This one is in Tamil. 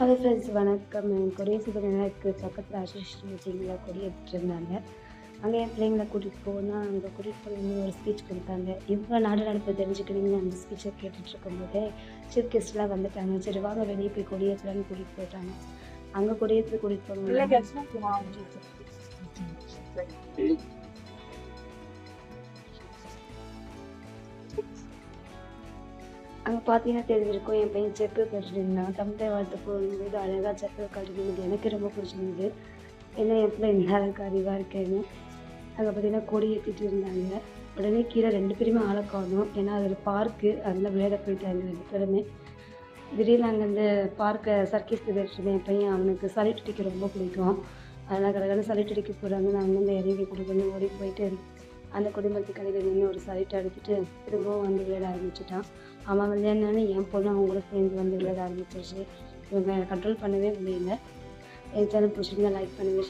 ஹலோ ஃப்ரெண்ட்ஸ் வணக்கம். என் கொடியேற்ற எனக்கு பக்கத்தில் அசோசியேஷன் மீட்டிங்கில் கொடி எடுத்துகிட்டு இருந்தாங்க அங்கே என் பிள்ளைங்களை கூட்டிகிட்டு போனால் அங்கே கூட்டிகிட்டு போய் ஒரு ஸ்பீச் கொடுத்தாங்க. இவங்க நாடு நடப்பு தெரிஞ்சுக்கிறீங்க அந்த ஸ்பீச்சை கேட்டுட்டு இருக்கும்போதே சீஃப் கெஸ்ட்லாம் வந்துட்டாங்க. சரி வாங்க வெளியே போய் கொடியேற்றலான்னு கூட்டிகிட்டு போயிட்டாங்க. அங்கே கொடியேற்ற கூட்டிகிட்டு போங்க அங்கே பார்த்தீங்கன்னா தெரிஞ்சிருக்கும். என் பையன் செப்பு கட்டிருந்தான் தமிழை வாழ்த்து போகும்போது அழகாக செப்பு கட்டிருந்தது எனக்கு ரொம்ப பிடிச்சிருந்தது. ஏன்னா என் பிள்ளை இந்த அளவுக்கு அறிவாக இருக்கேன்னு. அங்கே பார்த்தீங்கன்னா கொடி ஏற்றிட்டு இருந்தாங்க. உடனே கீழே ரெண்டு பேருமே ஆளை காணும். ஏன்னா அது ஒரு பார்க்கு அதில் விளையாட போயிட்டாங்க ரெண்டு பேருமே. திடீர்னு அங்கே இந்த பார்க்கை சர்க்கீஸ் இருந்தேன் என் பையன் அவனுக்கு சலிட் அடிக்க ரொம்ப பிடிக்கும். அதெல்லாம் கடற்கரை சலிட்டு அடிக்க போகிறாங்க நான் வந்து இறங்கி கொடுக்கணும் ஓடி போயிட்டு அந்த குடும்பத்து கடையில் நின்று ஒரு சைட் அடிச்சுட்டு திரும்பவும் வந்து விளையாட ஆரம்பிச்சிட்டான். அவன் விளையாடினானே என் பொண்ணு அவங்க கூட சேர்ந்து வந்து விளையாட ஆரம்பிச்சிருச்சு. இவங்க கண்ட்ரோல் பண்ணவே முடியல. என் சேனல் பிடிச்சிருந்தா லைக் பண்ணுங்க.